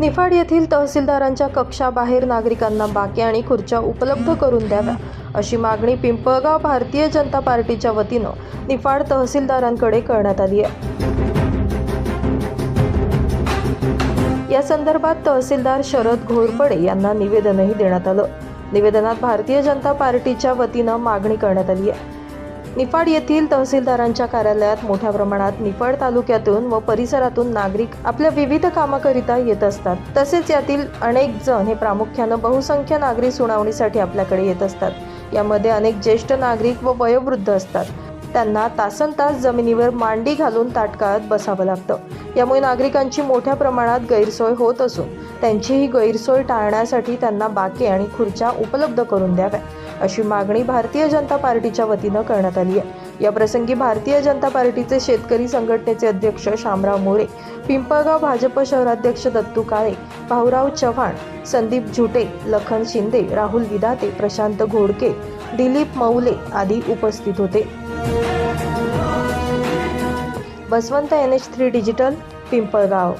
निफाड येथील तहसीलदारांच्या कक्षाबाहेर नागरिकांना बाके आणि खुर्च्या उपलब्ध करून द्याव्या अशी मागणी पिंपळगाव भारतीय जनता पार्टीच्या वतीनं निफाड तहसीलदारांकडे करण्यात आली आहे. या संदर्भात तहसीलदार शरद घोरपडे यांना निवेदनही देण्यात आलं. निवेदनात भारतीय जनता पार्टीच्या वतीनं मागणी करण्यात आली आहे. निफाड येथील तहसीलदारांच्या कार्यालयात मोठ्या प्रमाणात निफाड तालुक्यातून व परिसरातून नागरिक आपल्या विविध कामाकरिता येत असतात. तसेच यातील अनेक जण हे प्रामुख्यानं बहुसंख्य नागरिक सुनावणीसाठी आपल्याकडे येत असतात. यामध्ये अनेक ज्येष्ठ नागरिक व वयोवृद्ध असतात. त्यांना तासन तास जमिनीवर मांडी घालून ताटकाळत बसावं लागतं. यामुळे नागरिकांची मोठ्या प्रमाणात गैरसोय होत असून त्यांची ही गैरसोय टाळण्यासाठी त्यांना बाके आणि खुर्च्या उपलब्ध करून द्याव्या अशी मागणी भारतीय जनता पार्टीच्या वतीनं करण्यात आली आहे. या प्रसंगी भारतीय जनता पार्टीचे शेतकरी संघटनेचे अध्यक्ष शामराव मोरे पिंपळगाव भाजप शहराध्यक्ष दत्तू काळे भाऊराव चव्हाण संदीप झुटे लखन शिंदे राहुल विदाते प्रशांत घोडके दिलीप मौले आदी उपस्थित होते. Baswant N H three digital Pimpalgaon.